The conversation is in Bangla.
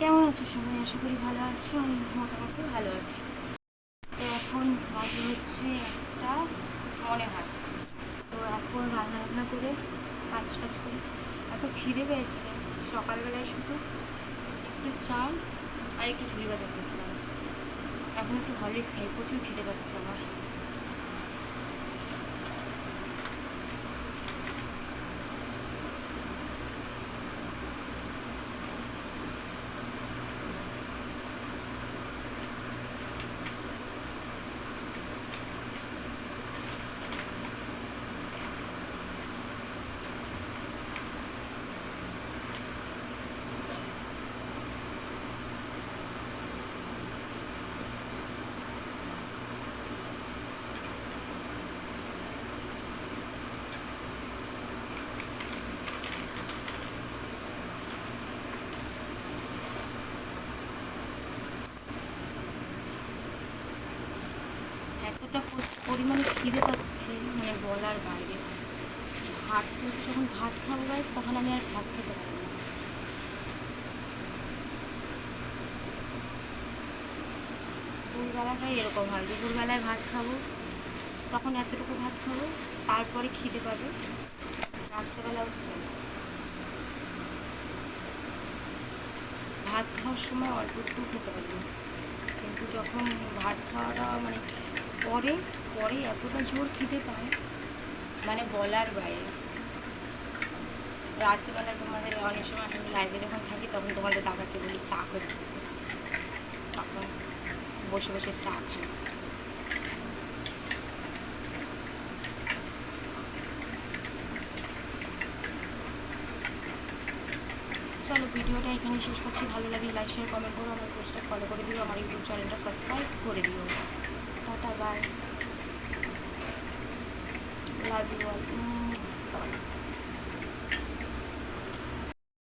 কেমন আছো সবাই? আশা করি ভালো আছো, আমি মোটামুটি ভালো আছি। তো এখন বাজে হচ্ছে একটা মনে হয়। তো এখন রান্না রান্না করে কাজ টাজ করে এত খিদে পেয়েছে, সকালবেলায় শুধু একটু চাল আর একটু ঝুড়ি বাজার খেয়েছিলাম এখন একটু হরলিক্স খাই প্রচুর খিদে পাচ্ছে আমার। এতটা পরিমাণে খিদে পাচ্ছে মানে বলার বাইরে। ভাত যখন ভাত খাব গাইস তখন আমি আর ভাত খেতে পারব না। দুপুরবেলাটাই এরকম হয়। দুপুরবেলায় ভাত খাব, তখন এতটুকু ভাত খাব, তারপরে খিদে পাবে। রাত্রেবেলা বুঝতে ভাত খাওয়ার সময় অল্প একটু খেতে পারি কিন্তু যখন ভাত খাওয়াটা মানে পরে পরে এতটা জোর খিদে পায় মানে বলার বাইরে। রাত্রিবেলা তোমাদের অনেক সময় আমি লাইভে যখন থাকি, তখন তোমাদের দাদাকে বলি, চা করে তখন বসে বসে চা খাই। চলো, ভিডিওটা এখানে শেষ করছি। ভালো লাগলে লাইক শেয়ার কমেন্ট করো, আমার পেজটা ফলো করে দিও। আমার ইউটিউব চ্যানেলটা সাবস্ক্রাইব করে দিও। Bye-bye. Love you all. Mm.